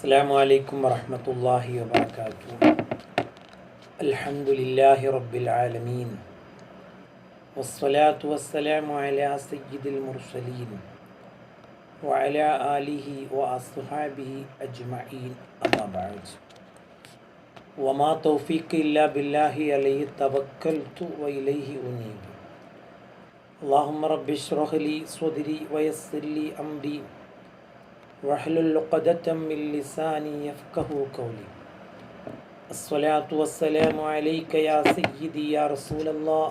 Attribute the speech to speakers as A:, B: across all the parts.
A: السلام عليكم ورحمة الله وبركاته. الحمد لله رب العالمين. والصلاة والسلام على سيد المرسلين وعلى آله وأصحابه أجمعين أما بعد. وما توفيق إلا بالله عليه توكلت وإليه أنيب. اللهم رب اشرح لي صدري ويسر لي أمري. واحلل عقدة من لساني يفقه قولي الصلاة والسلام عليك يا سيدي يا رسول الله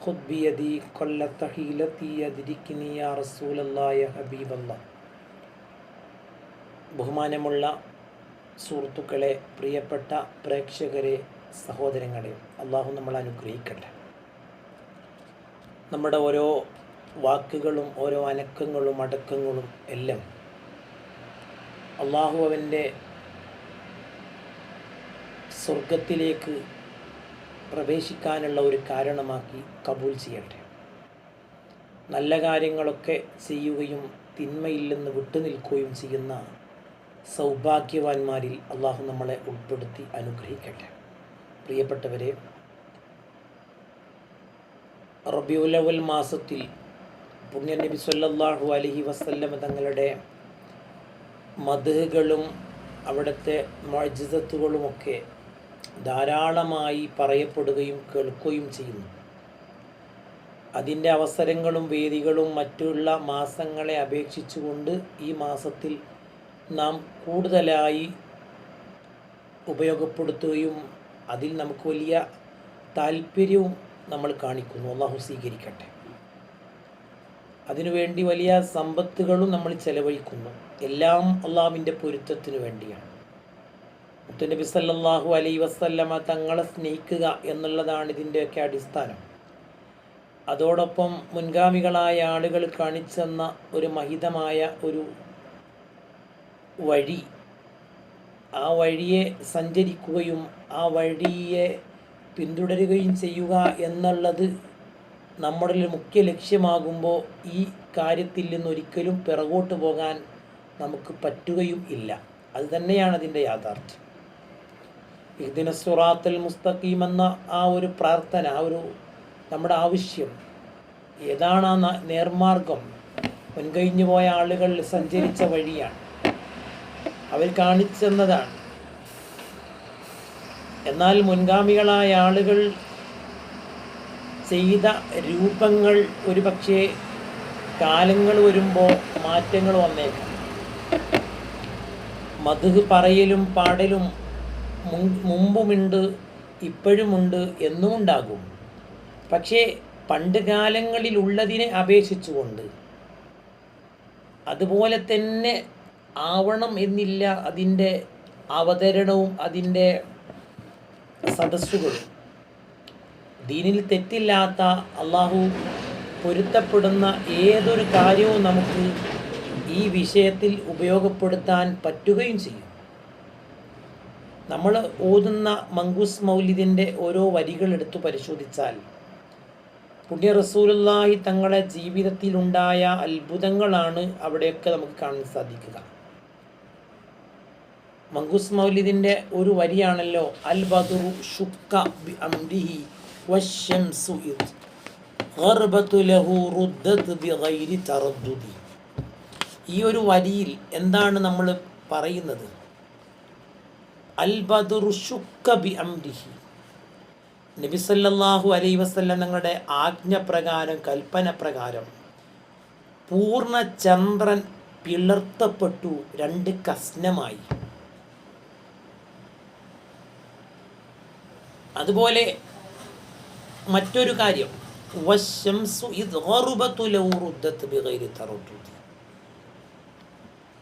A: خذ بيدي قلت حيلتي يدركني يا رسول الله يا حبيب الله ബഹുമാനമുള്ള സുഹൃത്തുക്കളെ പ്രിയപ്പെട്ട പ്രേക്ഷകരെ സഹോദരങ്ങളെ അള്ളാഹു നമ്മൾ അനുഗ്രഹിക്കട്ടെ നമ്മുടെ ഓരോ വാക്കുകളും ഓരോ അനക്കങ്ങളും അടക്കങ്ങളും എല്ലാം അള്ളാഹു അവന്റെ സ്വർഗത്തിലേക്ക് പ്രവേശിക്കാനുള്ള ഒരു കാരണമാക്കി കബൂൽ ചെയ്യട്ടെ. നല്ല കാര്യങ്ങളൊക്കെ ചെയ്യുകയും തിന്മയിൽ നിന്ന് വിട്ടുനിൽക്കുകയും ചെയ്യുന്ന സൗഭാഗ്യവാന്മാരിൽ അള്ളാഹു നമ്മളെ ഉൾപ്പെടുത്തി അനുഗ്രഹിക്കട്ടെ. പ്രിയപ്പെട്ടവരെ റബിയുലവൽ മാസത്തിൽ പുണ്യനബി സല്ലാഹു അലഹി വസല്ലം തങ്ങളുടെ മധുകളും അവിടുത്തെ മജിതത്തുകളുമൊക്കെ ധാരാളമായി പറയപ്പെടുകയും കേൾക്കുകയും ചെയ്യുന്നു. അതിന്റെ അവസരങ്ങളും വേദികളും മറ്റുള്ള മാസങ്ങളെ അപേക്ഷിച്ചുകൊണ്ട് ഈ മാസത്തിൽ നാം കൂടുതലായി ഉപയോഗപ്പെടുത്തുകയും അതിൽ നമുക്ക് വലിയ താല്പര്യവും നമ്മൾ കാണിക്കുന്നു. അള്ളാഹു സ്വീകരിക്കട്ടെ. അതിനുവേണ്ടി വലിയ സമ്പത്തുകളും നമ്മൾ ചെലവഴിക്കുന്നു. എല്ലാം അള്ളാഹുവിന്റെ പൊരുത്തത്തിനു വേണ്ടിയാണ്. മുത്തുനബി സല്ലാഹു അലൈ വസല്ലമ തങ്ങളെ സ്നേഹിക്കുക എന്നുള്ളതാണ് ഇതിന്റെയൊക്കെ അടിസ്ഥാനം. അതോടൊപ്പം മുൻഗാമികളായ ആളുകൾ കാണിച്ചെന്ന ഒരു മഹിതമായ ഒരു വഴി ആ വഴിയെ സഞ്ചരിക്കുകയും ആ വഴിയെ പിന്തുടരുകയും ചെയ്യുക എന്നുള്ളത് നമ്മുടെ മുഖ്യ ലക്ഷ്യമാകുമ്പോൾ ഈ കാര്യത്തിൽ നിന്നൊരിക്കലും പിറകോട്ട് പോകാൻ നമുക്ക് പറ്റുകയും ഇല്ല. അത് തന്നെയാണ് അതിന്റെ യാഥാർത്ഥ്യം. ഇതിന് സുറാത്തൽ മുസ്തഖീം എന്ന ആ ഒരു പ്രാർത്ഥന ആ ഒരു നമ്മുടെ ആവശ്യം ഏതാണ് ആ നേർമാർഗം? മുൻകഴിഞ്ഞു പോയ ആളുകൾ സഞ്ചരിച്ച വഴിയാണ്. അവർ കാണിച്ചെന്നതാണ്. എന്നാൽ മുൻഗാമികളായ ആളുകൾ ചെയ്ത രൂപങ്ങൾ ഒരു പക്ഷേ കാലങ്ങൾ വരുമ്പോൾ മാറ്റങ്ങൾ വന്നേക്കാം. മധു പറയലും പാടലും മുമ്പുമുണ്ട് ഇപ്പോഴുമുണ്ട് എന്നും ഉണ്ടാകും പക്ഷേ പണ്ട് കാലങ്ങളിലുള്ളതിനെ അപേക്ഷിച്ചുകൊണ്ട് അതുപോലെ തന്നെ ആവണം എന്നില്ല അതിന്റെ അവതരണവും അതിന്റെ സദസ്സുകളും. ദീനിൽ തെറ്റില്ലാത്ത അള്ളാഹു പൊരുത്തപ്പെടുന്ന ഏതൊരു കാര്യവും നമുക്ക് ഈ വിഷയത്തിൽ ഉപയോഗപ്പെടുത്താൻ പറ്റുകയും ചെയ്യും. നമ്മൾ ഓതുന്ന മങ്കൂസ് മൗലിദിന്റെ ഓരോ വരികൾ എടുത്തു പരിശോധിച്ചാൽ പുണ്യ റസൂലുള്ളാഹി തങ്ങളുടെ ജീവിതത്തിലുണ്ടായ അത്ഭുതങ്ങളാണ് അവിടെയൊക്കെ നമുക്ക് കാണാൻ സാധിക്കുക. മങ്കൂസ് മൗലിദിന്റെ ഒരു വരിയാണല്ലോ അൽ ബദുറു ഷുക്ക വശംസു إذ غربت له ردت بغير تردد. ഈ ഒരു വരിയിൽ എന്താണ് നമ്മൾ പറയുന്നത്? അൽ ബദുറു ബി അംരിഹി നബി സല്ലല്ലാഹു അലൈഹി വസല്ലം തങ്ങളുടെ ആജ്ഞപ്രകാരം കൽപ്പന പ്രകാരം പൂർണ ചന്ദ്രൻ പിളർത്തപ്പെട്ടു രണ്ട് കസ്നമായി. അതുപോലെ മറ്റൊരു കാര്യം.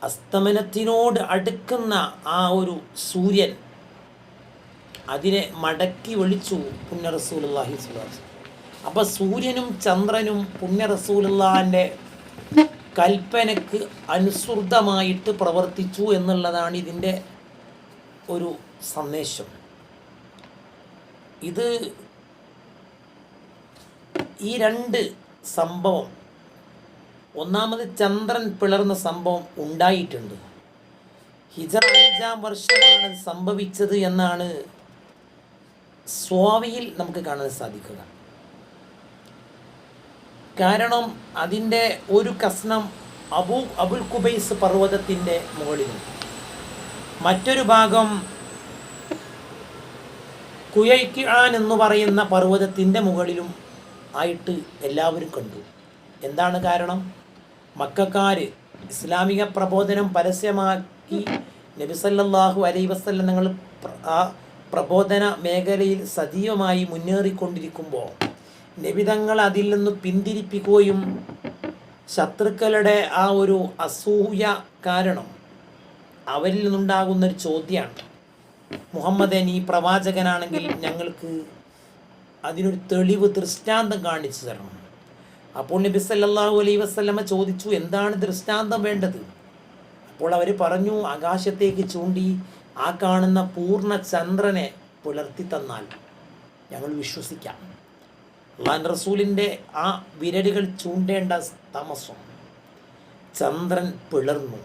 A: അസ്തമനത്തിനോട് അടുക്കുന്ന ആ ഒരു സൂര്യൻ അതിനെ മടക്കി വിളിച്ചു പുണ്യ അപ്പൊ സൂര്യനും ചന്ദ്രനും പുണ്യ കൽപ്പനക്ക് അനുസൃതമായിട്ട് പ്രവർത്തിച്ചു എന്നുള്ളതാണ് ഇതിന്റെ ഒരു സന്ദേശം. ഇത് ഈ രണ്ട് സംഭവം ഒന്നാമത് ചന്ദ്രൻ പിളർന്ന സംഭവം ഉണ്ടായിട്ടുണ്ട്. ഹിജറ അഞ്ചാം വർഷമാണ് സംഭവിച്ചത് എന്നാണ് സ്വാവിയിൽ നമുക്ക് കാണാൻ സാധിക്കുക. കാരണം അതിന്റെ ഒരു കഷ്ണം അബു അബുൽ കുബൈസ് പർവതത്തിന്റെ മുകളിലും. മറ്റൊരു ഭാഗം കുയൈക്കാൻ എന്ന് പറയുന്ന പർവതത്തിന്റെ മുകളിലും ആയിട്ട് എല്ലാവരും കണ്ടു. എന്താണ് കാരണം? മക്കാർ ഇസ്ലാമിക പ്രബോധനം പരസ്യമാക്കി നബിസല്ലാഹു അലൈ വസ്ല്ലം നിങ്ങൾ ആ പ്രബോധന മേഖലയിൽ സജീവമായി മുന്നേറിക്കൊണ്ടിരിക്കുമ്പോൾ നബിതങ്ങൾ അതിൽ നിന്ന് പിന്തിരിപ്പിക്കുകയും ശത്രുക്കളുടെ ആ ഒരു അസൂയ കാരണം അവരിൽ നിന്നുണ്ടാകുന്നൊരു ചോദ്യമാണ്. മുഹമ്മദ് നീ പ്രവാചകനാണെങ്കിൽ ഞങ്ങൾക്ക് അതിനൊരു തെളിവ് ദൃഷ്ടാന്തം കാണിച്ചു തരണം. അപ്പോൾ നബി സല്ലാഹു അലൈ വസല്ലമ ചോദിച്ചു എന്താണ് ദൃഷ്ടാന്തം വേണ്ടത്? അപ്പോൾ അവർ പറഞ്ഞു ആകാശത്തേക്ക് ചൂണ്ടി ആ കാണുന്ന പൂർണ ചന്ദ്രനെ പുലർത്തി തന്നാൽ ഞങ്ങൾ വിശ്വസിക്കാം. അള്ളാൻ റസൂലിന്റെ ആ വിരലുകൾ ചൂണ്ടേണ്ട താമസം ചന്ദ്രൻ പിളർന്നു.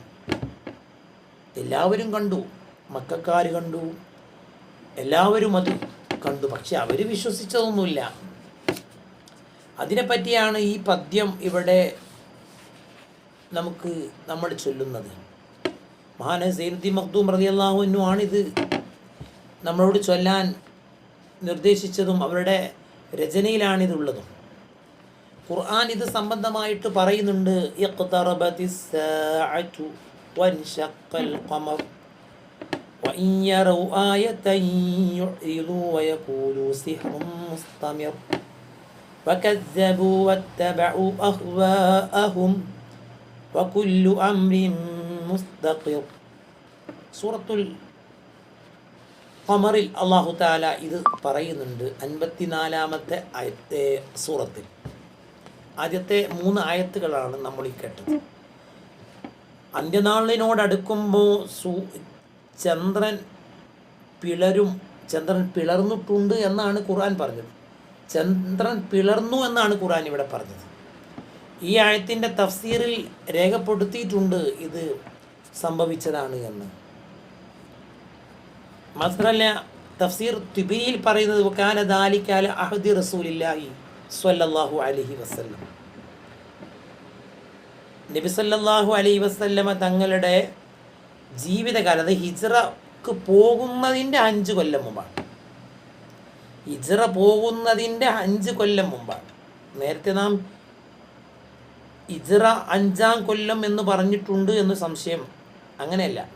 A: എല്ലാവരും കണ്ടു മക്കാർ കണ്ടു എല്ലാവരും അത് കണ്ടു. പക്ഷെ അവർ വിശ്വസിച്ചതൊന്നുമില്ല. അതിനെപ്പറ്റിയാണ് ഈ പദ്യം ഇവിടെ നമുക്ക് നമ്മൾ ചൊല്ലുന്നത്. മഹാന സൈനുദ്ദീൻ മഖ്ദൂം റളിയല്ലാഹു ആണിത് നമ്മളോട് ചൊല്ലാൻ നിർദ്ദേശിച്ചതും അവരുടെ രചനയിലാണിതുള്ളതും. ഖുർആൻ ഇത് സംബന്ധമായിട്ട് പറയുന്നുണ്ട് وإن يروا آية يعرضوا ويقولوا سحر مستمر وكذبوا واتبعوا أهواءهم وكل أمر مستقر سورة ഖമറിൽ അള്ളാഹു താല ഇത് പറയുന്നുണ്ട് അൻപത്തിനാലാമത്തെ ആയത്തെ സൂറത്തിൽ ആദ്യത്തെ മൂന്ന് ആയത്തുകളാണ് നമ്മൾ ഈ കേട്ടത് അന്ത്യനാളിനോടടുക്കുമ്പോൾ സൂ ചന്ദ്രൻ പിളരും ചന്ദ്രൻ പിളർന്നിട്ടുണ്ട് എന്നാണ് ഖുർആൻ പറഞ്ഞത്. ചന്ദ്രൻ പിളർന്നു എന്നാണ് ഖുർആൻ ഇവിടെ പറഞ്ഞത്. ഈ ആഴത്തിന്റെ തഫ്സീറിൽ രേഖപ്പെടുത്തിയിട്ടുണ്ട് ഇത് സംഭവിച്ചതാണ് എന്ന്. മാത്രമല്ല തഫ്സീർ തിബിരിയിൽ പറയുന്നത് കാല ദാലിക്കാല അഹദി റസൂലില്ലാഹി സ്വല്ലല്ലാഹു അലൈഹി വസല്ലം. നബി സല്ലല്ലാഹു അലൈഹി വസല്ലമ തങ്ങളുടെ ജീവിതകാലം അത് ഹിജ്റക്ക് പോകുന്നതിന്റെ അഞ്ച് കൊല്ലം മുമ്പാണ്. ഹിജ്റ പോകുന്നതിന്റെ അഞ്ച് കൊല്ലം മുമ്പാണ്. നേരത്തെ നാം ഹിജ്റ അഞ്ചാം കൊല്ലം എന്ന് പറഞ്ഞിട്ടുണ്ട് എന്ന് സംശയം അങ്ങനെയല്ല.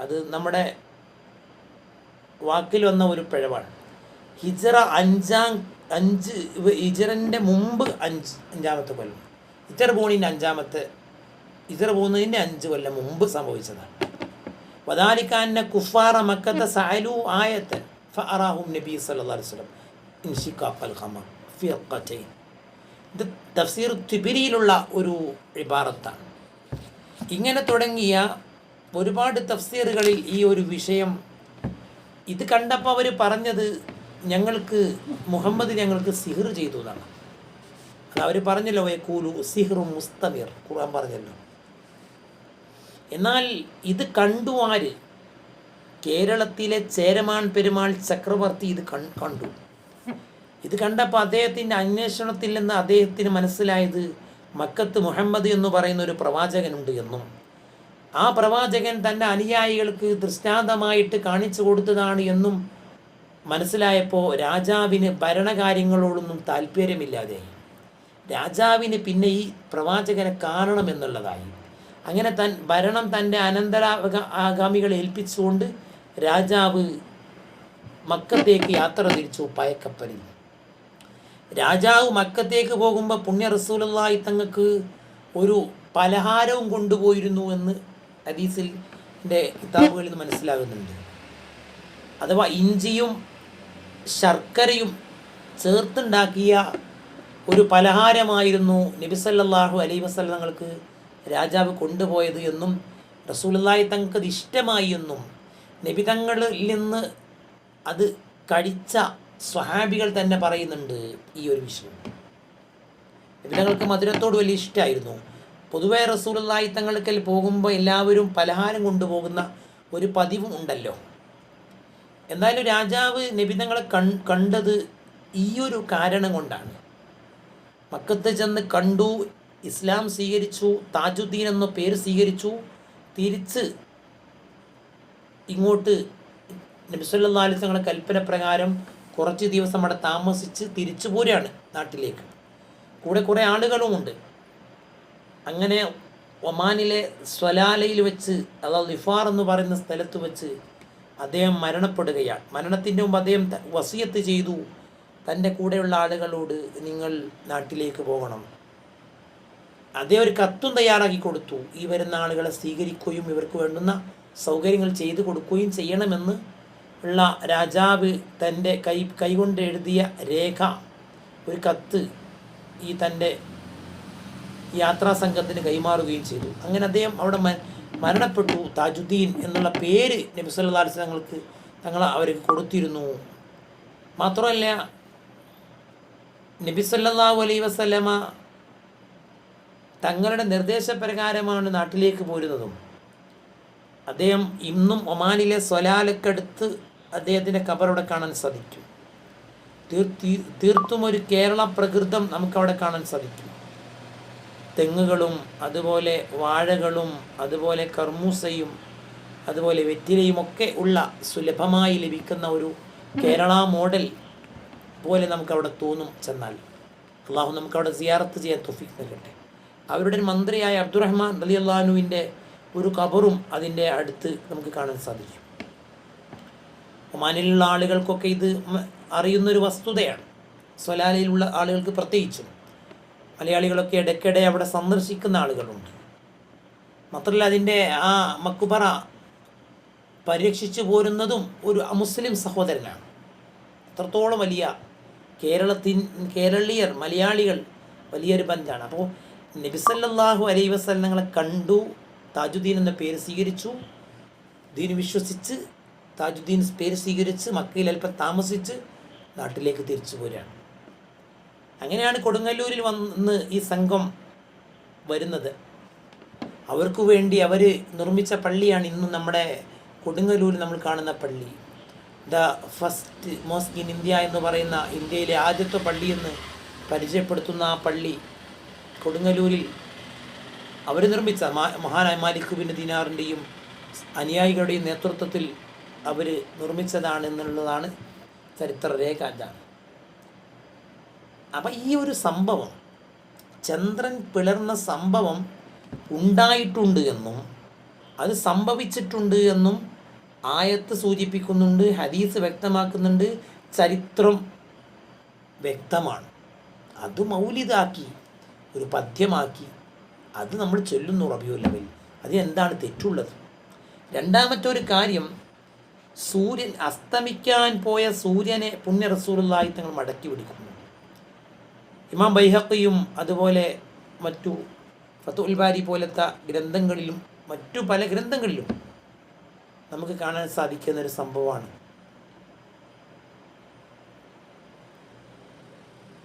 A: അത് നമ്മുടെ വാക്കിൽ വന്ന ഒരു പിഴവാണ്. ഹിജ്റ അഞ്ചാം അഞ്ച് ഹിജറിന്റെ മുമ്പ് അഞ്ച് അഞ്ചാമത്തെ കൊല്ലം. ഹിജ്റ ബോണിന്റെ അഞ്ചാമത്തെ ഹിജ്റ പോകുന്നതിന്റെ അഞ്ച് കൊല്ലം മുമ്പ് സംഭവിച്ചതാണ്. വദാലിക്കാന്റെ കുഫാറ മക്കത്തെ സാലു ആയത്ത് ഫറാഹും നബി ഫിർഖതൈൻ ഇത് തഫ്സീർ തിബിരിയിലുള്ള ഒരു ഇബാറത്താണ്. ഇങ്ങനെ തുടങ്ങിയ ഒരുപാട് തഫ്സീറുകളിൽ ഈ ഒരു വിഷയം ഇത് കണ്ടപ്പോൾ അവർ പറഞ്ഞത് ഞങ്ങൾക്ക് മുഹമ്മദ് ഞങ്ങൾക്ക് സിഹിർ ചെയ്തു എന്നാണ്. അത് അവർ പറഞ്ഞല്ലോ കൂലു സിഹിറും മുസ്തമിർ. ഖുർആൻ പറഞ്ഞല്ലോ. എന്നാൽ ഇത് കണ്ടു ആര്? കേരളത്തിലെ ചേരമാൻ പെരുമാൾ ചക്രവർത്തി ഇത് കണ്ടു. ഇത് കണ്ടപ്പോൾ അദ്ദേഹത്തിന്റെ അന്വേഷണത്തിൽ നിന്ന് അദ്ദേഹത്തിന് മനസ്സിലായത് മക്കത്ത് മുഹമ്മദ് എന്ന് പറയുന്ന ഒരു പ്രവാചകനുണ്ട് എന്നും. ആ പ്രവാചകൻ തന്റെ അനുയായികൾക്ക് ദൃഷ്ടാന്തമായിട്ട് കാണിച്ചു കൊടുത്തതാണ് എന്നും മനസ്സിലായപ്പോൾ രാജാവിന് ഭരണകാര്യങ്ങളോടൊന്നും താല്പര്യമില്ലാതെ രാജാവിന് പിന്നെ ഈ പ്രവാചകനെ കാണണമെന്നുള്ളതായി അങ്ങനെ തൻ ഭരണം തന്റെ അനന്തര ആഗാമികളെ ഏൽപ്പിച്ചുകൊണ്ട് രാജാവ് മക്കത്തേക്ക് യാത്ര തിരിച്ചു പയക്കപ്പലിൽ. രാജാവ് മക്കത്തേക്ക് പോകുമ്പോൾ പുണ്യ റസൂലായി തങ്ങൾക്ക് ഒരു പലഹാരവും കൊണ്ടുപോയിരുന്നു എന്ന് ഹദീസിന്റെ കിതാബുകളിൽ നിന്ന് മനസ്സിലാകുന്നുണ്ട്. അഥവാ ഇഞ്ചിയും ശർക്കരയും ചേർത്തുണ്ടാക്കിയ ഒരു പലഹാരമായിരുന്നു നബിസല്ലാഹു അലൈ വസ്ലം തങ്ങൾക്ക് രാജാവ് കൊണ്ടുപോയത് എന്നും റസൂലുള്ളാഹി തങ്ങൾക്ക് അത് ഇഷ്ടമായി എന്നും നബി തങ്ങളിൽ നിന്ന് അത് കഴിച്ച സ്വഹാബികൾ തന്നെ പറയുന്നുണ്ട് ഈ ഒരു വിഷയം. നബി തങ്ങൾക്ക് മധുരത്തോട് വലിയ ഇഷ്ടമായിരുന്നു. പൊതുവെ റസൂലുള്ളാഹി തങ്ങൾക്കൽ പോകുമ്പോൾ എല്ലാവരും പലഹാരം കൊണ്ടുപോകുന്ന ഒരു പതിവും ഉണ്ടല്ലോ. എന്തായാലും രാജാവ് നബിതങ്ങളെ കൺ കണ്ടത് ഈ ഒരു കാരണം കൊണ്ടാണ്. മക്കത്ത് ചെന്ന് കണ്ടു ഇസ്ലാം സ്വീകരിച്ചു താജുദ്ദീൻ എന്ന പേര് സ്വീകരിച്ചു തിരിച്ച് ഇങ്ങോട്ട് നബിസല്ലാ അലൈഹി തങ്ങളുടെ കൽപ്പന പ്രകാരം കുറച്ച് ദിവസം അവിടെ താമസിച്ച് തിരിച്ചു പോരുകയാണ് നാട്ടിലേക്ക്. കൂടെ കുറേ ആളുകളുമുണ്ട് അങ്ങനെ ഒമാനിലെ സ്വലാലയിൽ വെച്ച് അതായത് ലിഫാർ എന്ന് പറയുന്ന സ്ഥലത്ത് വെച്ച് അദ്ദേഹം മരണപ്പെടുകയാണ്. മരണത്തിന്റെ മുമ്പ് അദ്ദേഹം വസിയത്ത് ചെയ്തു. തന്റെ കൂടെയുള്ള ആളുകളോട് നിങ്ങൾ നാട്ടിലേക്ക് പോകണം. അദ്ദേഹം ഒരു കത്തും തയ്യാറാക്കി കൊടുത്തു. ഈ വരുന്ന ആളുകളെ സ്വീകരിക്കുകയും ഇവർക്ക് വേണ്ടുന്ന സൗകര്യങ്ങൾ ചെയ്തു കൊടുക്കുകയും ചെയ്യണമെന്ന് ഉള്ള രാജാവ് തന്റെ കൈ കൈകൊണ്ട് എഴുതിയ രേഖ ഒരു കത്ത് ഈ തന്റെ യാത്രാ സംഘത്തിന് കൈമാറുകയും ചെയ്തു. അങ്ങനെ അദ്ദേഹം അവിടെ മരണപ്പെട്ടു. താജുദ്ദീൻ എന്നുള്ള പേര് നബി സല്ലല്ലാഹു അലൈഹി വസല്ലം തങ്ങൾക്ക് തങ്ങൾ അവർക്ക് കൊടുത്തിരുന്നു. മാത്രമല്ല നബി സല്ലല്ലാഹു അലൈഹി വസല്ലമ തങ്ങളുടെ നിർദ്ദേശപ്രകാരമാണ് നാട്ടിലേക്ക് പോരുന്നതും. അദ്ദേഹം ഇന്നും ഒമാനിലെ സ്വലാലക്കടുത്ത് അദ്ദേഹത്തിന്റെ കബറവിടെ കാണാൻ സാധിക്കും. തീർത്തും ഒരു കേരള പ്രകൃതം നമുക്കവിടെ കാണാൻ സാധിക്കും. തെങ്ങുകളും അതുപോലെ വാഴകളും അതുപോലെ കർമൂസയും അതുപോലെ വെറ്റിലയും ഒക്കെ ഉള്ള സുലഭമായി ലഭിക്കുന്ന ഒരു കേരള മോഡൽ പോലെ നമുക്കവിടെ തോന്നും ചെന്നാൽ. അള്ളാഹു നമുക്കവിടെ സിയാറത്ത് ചെയ്യാൻ തൊഫിക്ക് നൽകട്ടെ. അവരുടെ മന്ത്രിയായ അബ്ദുറഹ്മാൻ അലി അള്ളഹാനുവിന്റെ ഒരു കബറും അതിന്റെ അടുത്ത് നമുക്ക് കാണാൻ സാധിക്കും. ഒമാനിലുള്ള ആളുകൾക്കൊക്കെ ഇത് അറിയുന്നൊരു വസ്തുതയാണ്. സൊലാലയിലുള്ള ആളുകൾക്ക് പ്രത്യേകിച്ചും. മലയാളികളൊക്കെ ഇടയ്ക്കിടെ അവിടെ സന്ദർശിക്കുന്ന ആളുകളുണ്ട്. മാത്രമല്ല അതിന്റെ ആ മക്കുബറ പരിരക്ഷിച്ചു പോരുന്നതും ഒരു മുസ്ലിം സഹോദരനാണ്. അത്രത്തോളം വലിയ കേരളത്തിൻ കേരളീയർ മലയാളികൾ വലിയൊരു ബന്ധമാണ് അപ്പോൾ നബിസല്ലാഹു അലൈ വസല്ലങ്ങളെ കണ്ടു താജുദ്ദീൻ എന്ന പേര് സ്വീകരിച്ചു. ദീൻ വിശ്വസിച്ച് താജുദ്ദീൻ പേര് സ്വീകരിച്ച് മക്കയിൽ അല്പം താമസിച്ച് നാട്ടിലേക്ക് തിരിച്ചു പോരുകയാണ്. അങ്ങനെയാണ് കൊടുങ്ങല്ലൂരിൽ വന്ന് ഈ സംഘം വരുന്നത്. അവർക്ക് വേണ്ടി അവർ നിർമ്മിച്ച പള്ളിയാണ് ഇന്ന് നമ്മുടെ കൊടുങ്ങല്ലൂരിൽ നമ്മൾ കാണുന്ന പള്ളി. The first mosque in India എന്ന് പറയുന്ന ഇന്ത്യയിലെ ആദ്യത്തെ പള്ളിയെന്ന് പരിചയപ്പെടുത്തുന്ന ആ പള്ളി കൊടുങ്ങല്ലൂരിൽ അവർ നിർമ്മിച്ച മഹാനായ മാലിക് ബിൻ ദിനാറിന്റെയും അനുയായികളുടെയും നേതൃത്വത്തിൽ അവർ നിർമ്മിച്ചതാണ് എന്നുള്ളതാണ് ചരിത്ര രേഖ അതാണ് അപ്പം ഈ ഒരു സംഭവം ചന്ദ്രൻ പിളർന്ന സംഭവം ഉണ്ടായിട്ടുണ്ട് എന്നും അത് സംഭവിച്ചിട്ടുണ്ട് എന്നും ആയത്ത് സൂചിപ്പിക്കുന്നുണ്ട് ഹദീസ് വ്യക്തമാക്കുന്നുണ്ട് ചരിത്രം വ്യക്തമാണ്. അത് മൗലിതാക്കി ഒരു പദ്യമാക്കി അത് നമ്മൾ ചൊല്ലുന്നു റബിയുല്ലവൽ അത് എന്താണ് തെറ്റുള്ളത്? രണ്ടാമത്തെ ഒരു കാര്യം സൂര്യൻ അസ്തമിക്കാൻ പോയ സൂര്യനെ പുണ്യ റസൂറുള്ളതായി തങ്ങൾ മടക്കി പിടിക്കുന്നു. ഇമാം ബൈഹക്കയും അതുപോലെ മറ്റു ഫത്തുൽ ബാരി പോലത്തെ ഗ്രന്ഥങ്ങളിലും മറ്റു പല ഗ്രന്ഥങ്ങളിലും നമുക്ക് കാണാൻ സാധിക്കുന്ന ഒരു സംഭവമാണ്.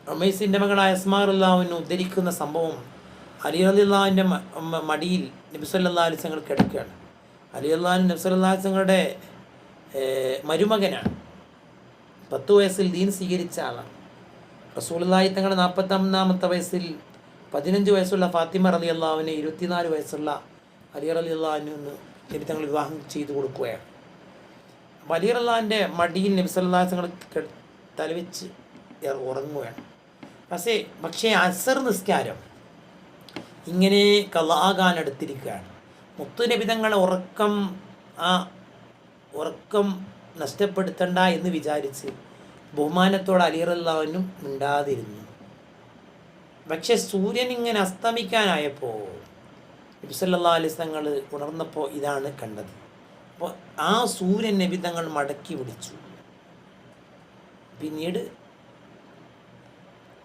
A: റമേസിന്റെ മകളായ അസ്മാറുല്ലാവിന് ഉദ്ധരിക്കുന്ന സംഭവം അലി അലിള്ളാഹിന്റെ മടിയിൽ നബിസല്ലാ അലിസങ്ങൾ കിടക്കുകയാണ്. അലി അള്ളാഹു നബ്സല്ലാ മരുമകനാണ്. പത്ത് വയസ്സിൽ ദീൻ സ്വീകരിച്ച ആളാണ്. റസൂലുള്ളാഹി തങ്ങളുടെ നാൽപ്പത്തൊന്നാമത്തെ വയസ്സിൽ പതിനഞ്ച് വയസ്സുള്ള ഫാത്തിമ റലി അള്ളാഹുവിനെ ഇരുപത്തിനാല് വയസ്സുള്ള അലി അലി അള്ളാഹുവിന് നബി തങ്ങൾ വിവാഹം ചെയ്തു കൊടുക്കുകയാണ്. അപ്പോൾ അലി അള്ളാഹിന്റെ മടിയിൽ നബി സല്ലാഹു തങ്ങൾ തലവെച്ച് ഉറങ്ങുകയാണ്. പക്ഷേ പക്ഷേ അസർ നിസ്കാരം ഇങ്ങനെ കലാകാൻ എടുത്തിരിക്കുകയാണ് മുത്തുനിബിതങ്ങൾ ഉറക്കം ആ ഉറക്കം നഷ്ടപ്പെടുത്തണ്ട എന്ന് വിചാരിച്ച് ബഹുമാനത്തോടെ അലിറല്ലാവനും മിണ്ടാതിരുന്നു. പക്ഷെ സൂര്യൻ ഇങ്ങനെ അസ്തമിക്കാനായപ്പോൾ നബിസല്ലാ അലിസ്തങ്ങൾ ഉണർന്നപ്പോൾ ഇതാണ് കണ്ടത്. അപ്പോൾ ആ സൂര്യൻ നബി തങ്ങൾ മടക്കി വിളിച്ചു. പിന്നീട്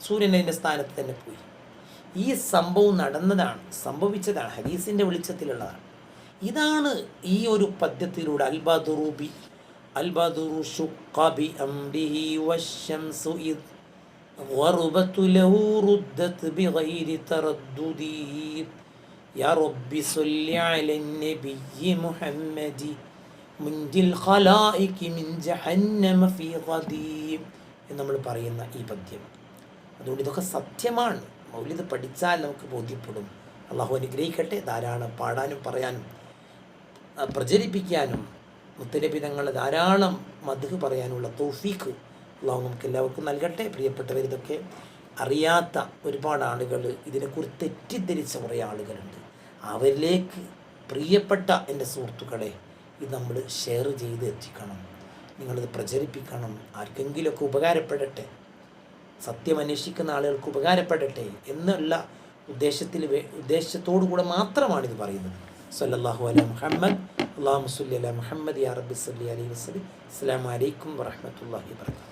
A: സൂര്യൻ അതിൻ്റെ സ്ഥാനത്ത് തന്നെ പോയി ഈ സംഭവം നടന്നതാണ് സംഭവിച്ചതാണ് ഹദീസിൻ്റെ വെളിച്ചത്തിലുള്ളതാണ് ഇതാണ് ഈ ഒരു പദ്യത്തിലൂടെ അൽബദുറൂബി അൽബദുറു ഷുഖബി അംരിഹി വശംസു ഇദ് غربت له ردت بغير تردد യാ റബ്ബി സല്ലി അലൻ നബിയ്യി മുഹമ്മദി മുൻജിൽ ഖലായികി മിൻ ജഹന്നമ ഫീ ഖദീം എന്ന് നമ്മൾ പറയുന്ന ഈ പദ്യം അതുകൊണ്ട് ഇതൊക്കെ സത്യമാണ്. മൗലിദ് പഠിച്ചാൽ നമുക്ക് ബോധ്യപ്പെടും. അള്ളാഹു അനുഗ്രഹിക്കട്ടെ. ധാരാളം പാടാനും പറയാനും പ്രചരിപ്പിക്കാനും മുത്തനബി തങ്ങളെ ധാരാളം മധു പറയാനുള്ള തോഫീക്ക് അള്ളാഹു നമുക്ക് എല്ലാവർക്കും നൽകട്ടെ. പ്രിയപ്പെട്ടവർ ഇതൊക്കെ അറിയാത്ത ഒരുപാട് ആളുകൾ ഇതിനെക്കുറിച്ച് തെറ്റിദ്ധരിച്ച കുറേ ആളുകളുണ്ട്. അവരിലേക്ക് പ്രിയപ്പെട്ട എന്റെ സുഹൃത്തുക്കളെ ഇത് നമ്മൾ ഷെയർ ചെയ്ത് എത്തിക്കണം. നിങ്ങളിത് പ്രചരിപ്പിക്കണം. ആർക്കെങ്കിലുമൊക്കെ ഉപകാരപ്പെടട്ടെ. സത്യം അന്വേഷിക്കുന്ന ആളുകൾക്ക് ഉപകാരപ്പെടട്ടെ എന്നുള്ള ഉദ്ദേശത്തിൽ ഉദ്ദേശത്തോടു കൂടെ മാത്രമാണ് ഇത് പറയുന്നത്. സല്ലാഹു അല മുഹമ്മദ് അള്ളാഹു സല്ലി അല മുഹമ്മദ് യാ റബ്ബി സല്ലി അലൈഹി വസ്ലി അസ്സാം അലൈക്കും വറഹ്മത്തുള്ളാഹി വബറകാതുഹു.